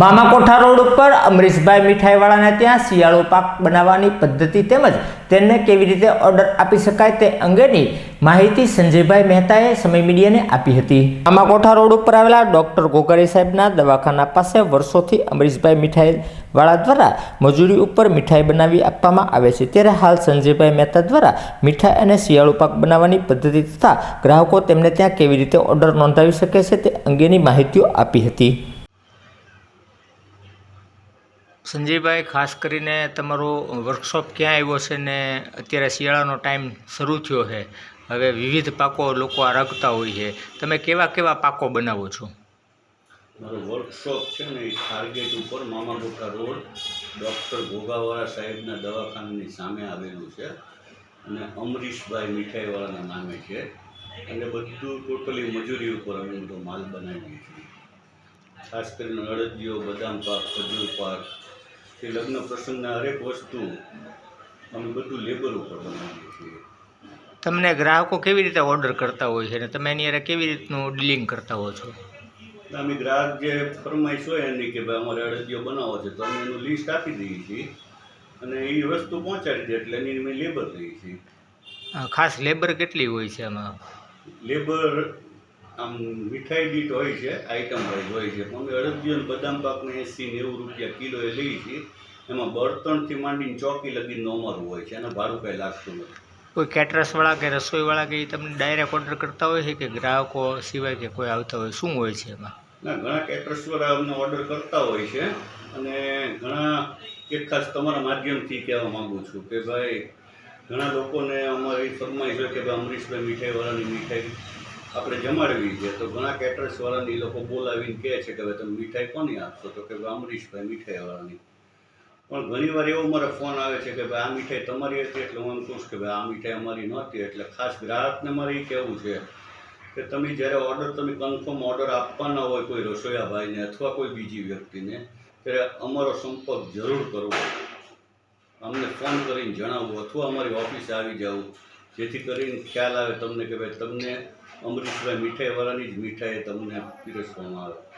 મામા કોઠા રોડ ઉપર અમરીશભાઈ મીઠાઈવાળાને ત્યાં શિયાળુ પાક બનાવવાની પદ્ધતિ તેમજ તેને કેવી રીતે ઓર્ડર આપી શકાય તે અંગેની માહિતી સંજયભાઈ મહેતાએ સમય મીડિયાને આપી હતી. મામા કોઠા રોડ ઉપર આવેલા ડૉક્ટર ગોગરી સાહેબના દવાખાના પાસે વર્ષોથી અમરીશભાઈ મીઠાઈવાળા દ્વારા મજૂરી ઉપર મીઠાઈ બનાવી આપવામાં આવે છે. ત્યારે હાલ સંજયભાઈ મહેતા દ્વારા મીઠાઈ અને શિયાળુ પાક બનાવવાની પદ્ધતિ તથા ગ્રાહકો તેમને ત્યાં કેવી રીતે ઓર્ડર નોંધાવી શકે છે તે અંગેની માહિતીઓ આપી હતી. સંજયભાઈ, ખાસ કરીને તમારો વર્કશોપ ક્યાં આવ્યો છે ને અત્યારે શિયાળાનો ટાઈમ શરૂ થયો છે? હવે વિવિધ પાકો લોકો રાખતા હોય છે. તમે કેવા કેવા પાકો બનાવો છો? મારો વર્કશોપ છે ને ટાર્ગેટ ઉપર મામાગોટા રોડ ડૉક્ટર ભોગાવાળા સાહેબના દવાખાનાની સામે આવેલું છે અને અમરીશભાઈ મીઠાઈવાળાના નામે છે. અને બધું ટોટલી મજૂરી ઉપર અમે બધો માલ બનાવીએ છીએ. ખાસ કરીને અડદિયો, બદામ પાક, ખજૂર પાક કે લગ્ન પ્રસંગના હરેક વસ્તુ અમે બધું લેબર ઉપર બનાવીએ છીએ. તમને ગ્રાહકો કેવી રીતે ઓર્ડર કરતા હોય છે અને તમે એની અરે કેવી રીતનું ડીલિંગ કરતા હો છો? અમે ગ્રાહક જે ફરમાઈશ હોય એની કે ભાઈ અમારે અડદિયો બનાવો છે તો અમે એનું લિસ્ટ આપી દઈએ છીએ અને એ વસ્તુ પહોંચાડી દે એટલે એની અમે લેબર લઈએ છીએ. ખાસ લેબર કેટલી હોય છે આમાં? લેબર આમ મીઠાઈ દીઠ હોય છે આઈટમ વાઇઝ હોય છે. અમે અડદિયો બદામ પાકને એંસી નેવું રૂપિયા કિલો એ લઈએ છીએ. એમાં બળતણથી માંડીને ચોકી લગીને અમારું હોય છે. અને ભાડું કાંઈ લાગતું નથી. કોઈ કેટરસવાળા કે રસોઈવાળા કે એ તમને ડાયરેક્ટ ઓર્ડર કરતા હોય છે કે ગ્રાહકો સિવાય કે કોઈ આવતા હોય? શું હોય છે એમાં? ના ઘણા કેટરસવાળા અમને ઓર્ડર કરતા હોય છે. અને ઘણા એક ખાસ તમારા માધ્યમથી કહેવા માગું છું કે ભાઈ ઘણા લોકોને અમારી ફરમાઈશ હોય કે ભાઈ અમરીશભાઈ મીઠાઈવાળાની મીઠાઈ આપણે જમાડવી છે, તો ઘણા કેટરસવાળાની એ લોકો બોલાવીને કહે છે કે હવે તમે મીઠાઈ કોની આપશો? તો કે ભાઈ અમરીશભાઈ મીઠાઈવાળાની. પણ ઘણીવાર એવો મારો ફોન આવે છે કે ભાઈ, આ મીઠાઈ તમારી હતી એટલે હું એમ કહું કે ભાઈ, આ મીઠાઈ અમારી નહોતી, એટલે ખાસ ગ્રાહકને મારે એ કહેવું છે કે તમે જ્યારે ઓર્ડર તમે કન્ફર્મ ઓર્ડર આપવાના હોય કોઈ રસોયાભાઈને અથવા કોઈ બીજી વ્યક્તિને, ત્યારે અમારો સંપર્ક જરૂર કરવો. અમને ફોન કરીને જણાવવું અથવા અમારી ઓફિસે આવી જવું જેથી કરીને ખ્યાલ આવે તમને કે ભાઈ તમને અમૃતભાઈ મીઠાઈવાળાની જ મીઠાઈ તમને પીરસવામાં આવે.